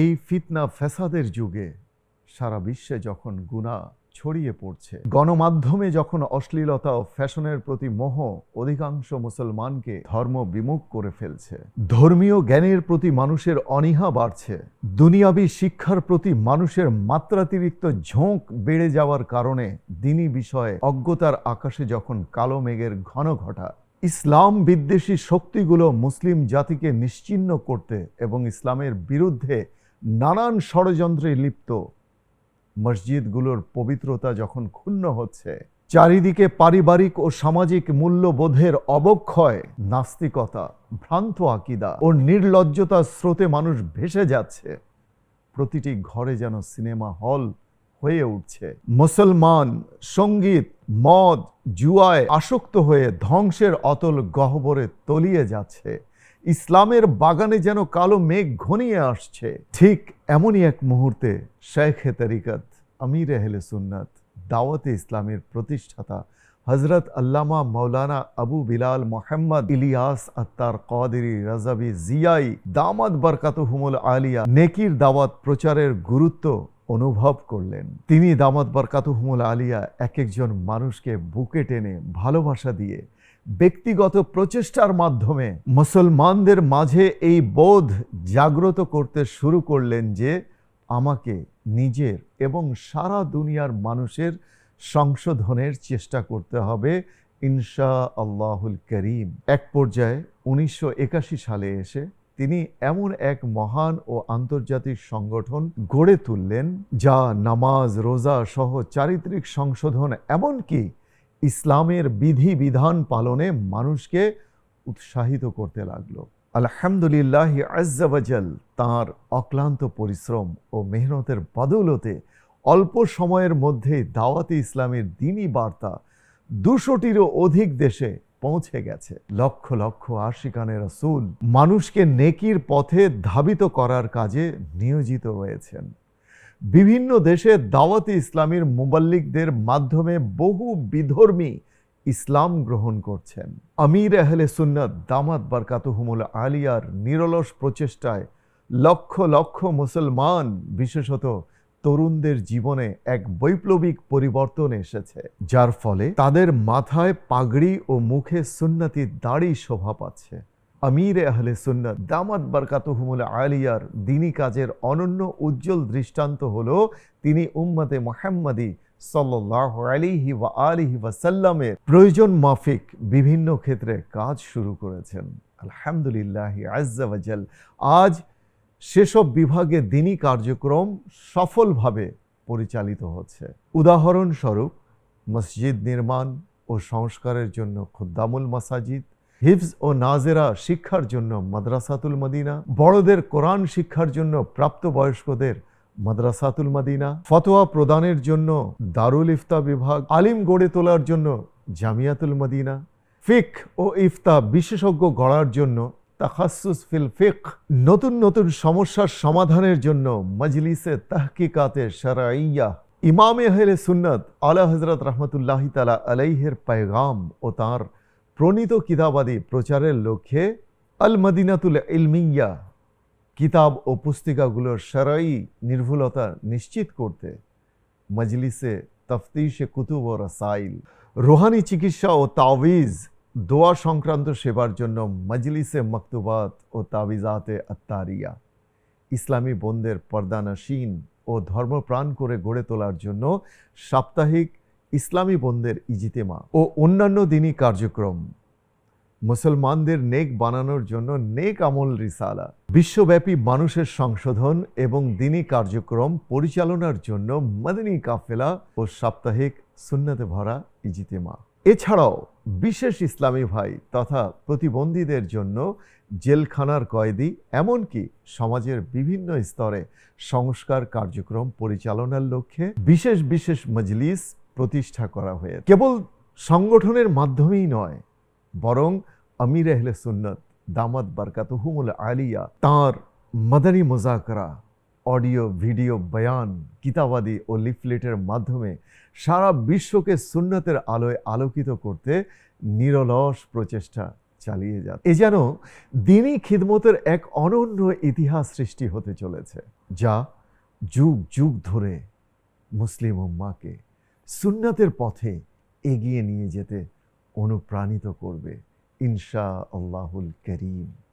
এই ফিতনা ফ্যাসাদের যুগে সারা বিশ্বে যখন গুণা ছড়িয়ে পড়ছে, গণমাধ্যমে যখন অশ্লীলতা ও ফ্যাশনের প্রতি মোহ অধিকাংশ মুসলমানকে ধর্ম বিমুখ করে ফেলছে, ধর্মীয় জ্ঞানের প্রতি মানুষের অনীহা বাড়ছে, দুনিয়াবী শিক্ষার প্রতি মানুষের মাত্রাতিরিক্ত ঝোঁক বেড়ে যাওয়ার কারণে দিনী বিষয়ে অজ্ঞতার আকাশে যখন কালো মেঘের ঘন ঘটা, ইসলাম বিদ্বেষী শক্তিগুলো মুসলিম জাতিকে নিশ্চিহ্ন করতে এবং ইসলামের বিরুদ্ধে নানান ষড়যন্ত্রে লিপ্ত। মসজিদগুলোর পবিত্রতা যখন ক্ষুণ্ণ হচ্ছে, চারিদিকে পারিবারিক ও সামাজিক মূল্যবোধের অবক্ষয়, নাস্তিকতা, ভ্রান্ত আকিদা ও নির্লজ্জতার স্রোতে মানুষ ভেসে যাচ্ছে। প্রতিটি ঘরে যেন সিনেমা হল হয়ে উঠছে। মুসলমান, সংগীত, মদ, জুয়ায় আসক্ত হয়ে ধ্বংসের অতল গহ্বরে তলিয়ে যাচ্ছে। ইসলামের বাগানে যেন কালো মেঘ ঘনিয়ে আসছে। ঠিক এমনই এক মুহূর্তে শেখে তরিকত, আমির এহলে সুন্নাত, দাওয়াতে ইসলামের প্রতিষ্ঠাতা হজরত আল্লামা মৌলানা আবু বিলাল মোহাম্মদ ইলিয়াস আত্তার কাদেরি রাজাবি জিয়াই দামাদ বরকাত হুমুল আলিয়া নেকির দাওয়াত প্রচারের গুরুত্ব অনুভব করলেন। তিনি দামাত বরকাত হুমুল আলিয়া এক একজন মানুষকে বুকে টেনে ভালোবাসা দিয়ে ব্যক্তিগত প্রচেষ্টার মাধ্যমে মুসলমানদের মাঝে এই বোধ জাগ্রত করতে শুরু করলেন যে আমাকে নিজের এবং সারা দুনিয়ার মানুষের সংশোধনের চেষ্টা করতে হবে ইনশা আল্লাহুল করিম। এক পর্যায়ে উনিশশো একাশি সালে এসে তিনি এমন এক মহান ও আন্তর্জাতিক সংগঠন গড়ে তুললেন যা নামাজ, রোজা সহ চারিত্রিক সংশোধন এমনকি ইসলামের বিধি বিধান পালনে মানুষকে উৎসাহিত করতে লাগল। আলহামদুলিল্লাহ আজ্জাবাজাল তাঁর অক্লান্ত পরিশ্রম ও মেহনতের বদৌলতে অল্প সময়ের মধ্যে দাওয়াতে ইসলামের দিনই বার্তা দুশোটিরও অধিক দেশে পৌঁছে গেছে। লক্ষ লক্ষ আশিকানের রসুল মানুষকে নেকির পথে ধাবিত করার কাজে নিয়োজিত রয়েছেন। বিভিন্ন দেশে দাওয়াতি ইসলামীর মুবাল্লিকদের মাধ্যমে বহু বিধর্মী ইসলাম গ্রহণ করছেন। আমির আহলে সুন্নত দামাত বারকাতুহুমুল আলিয়ার নিরলস প্রচেষ্টায় লক্ষ লক্ষ মুসলমান, বিশেষত তরুণদের জীবনে এক বৈপ্লবিক পরিবর্তন এসেছে, যার ফলে তাদের মাথায় পাগড়ি ও মুখে সুন্নতি দাড়ি শোভা পাচ্ছে। আমির আহলে সুন্নত, দামাত বারকাতুহুমুল আলিয়ার দিনী কাজের অনন্য উজ্জ্বল দৃষ্টান্ত হলো তিনি উম্মতে মোহাম্মদী সাল্লাহ আলিহি ওয়া আলিহি ওয়াসাল্লামের প্রয়োজন মাফিক বিভিন্ন ক্ষেত্রে কাজ শুরু করেছেন। আলহামদুলিল্লাহ আজ্জাওয়াজাল আজ সেসব বিভাগে দিনী কার্যক্রম সফলভাবে পরিচালিত হচ্ছে। উদাহরণস্বরূপ, মসজিদ নির্মাণ ও সংস্কারের জন্য খুদ্দামুল মাসাজিদ হিফজ ও নাজেরা শিক্ষার জন্য মাদ্রাসাতুল মদিনা, বড়দের কোরআন শিক্ষার জন্য প্রাপ্তবয়স্কদের মাদ্রাসাতুল মদিনা, ফতোয়া প্রদানের জন্য দারুল ইফতা বিভাগ, আলিম গড়ে তোলার জন্য জামিয়াতুল মদিনা, ফিক ও ইফতা বিশেষজ্ঞ গড়ার জন্য তাখাসুস ফিল ফিক, নতুন নতুন সমস্যার সমাধানের জন্য মজলিসে তাহকিকাতে শারাইয়া, ইমামে আহলে সুন্নত আলা হজরত রহমতুল্লাহি তালা আলাইহের পায়গাম ও তার প্রণীত কিতাবাদি প্রচারের লক্ষ্যে আল মদিনাতুল ইলমিয়া কিতাব ও পুস্তিকাগুলোর সারাই নির্ভুলতা নিশ্চিত করতে মজলিসে তফতিশে কুতুব ও রাসাইল, রোহানি চিকিৎসা ও তাওয়িজ, দোয়া সংক্রান্ত সেবার জন্য মজলিসে মকতুবাত ও তাবিজাতে আত্মারিয়া ইসলামী বোনদের পর্দানাসীন ও ধর্মপ্রাণ করে গড়ে তোলার জন্য সাপ্তাহিক ইসলামী বোনদের ইজিতেমা ও অন্যান্য দিনই কার্যক্রম। মুসলমানদের নেক বানানোর জন্য নেক আমল রিসালা। বিশ্বব্যাপী মানুষের সংশোধন এবং দিনী কার্যক্রম পরিচালনার জন্য মদিনী কাফেলা ও সাপ্তাহিক সুন্নতে ভরা ইজিতেমা। এছাড়াও বিশেষ ইসলামী ভাই তথা প্রতিবন্ধীদের জন্য জেলখানার কয়েদি এমনকি সমাজের বিভিন্ন স্তরে সংস্কার কার্যক্রম পরিচালনার লক্ষ্যে বিশেষ বিশেষ মজলিস প্রতিষ্ঠা করা হয়েছে। কেবল সংগঠনের মাধ্যমেই নয়, বরং আমির আহলে সুন্নত দামাত বারকাতুহুমুল আলিয়া তাঁর মাদানী মোজাকরা অডিও, ভিডিও, বয়ান, কিতাবাদি ও লিফলেটের মাধ্যমে সারা বিশ্বকে সুন্নতের আলোয় আলোকিত করতে নিরলস প্রচেষ্টা চালিয়ে যান এ যেন দিনই খিদমতের এক অনন্য ইতিহাস সৃষ্টি হতে চলেছে, যা যুগ যুগ ধরে মুসলিম উম্মাকে সুন্নাতের পথে এগিয়ে নিয়ে যেতে অনুপ্রাণিত করবে ইনশা আল্লাহুল করিম।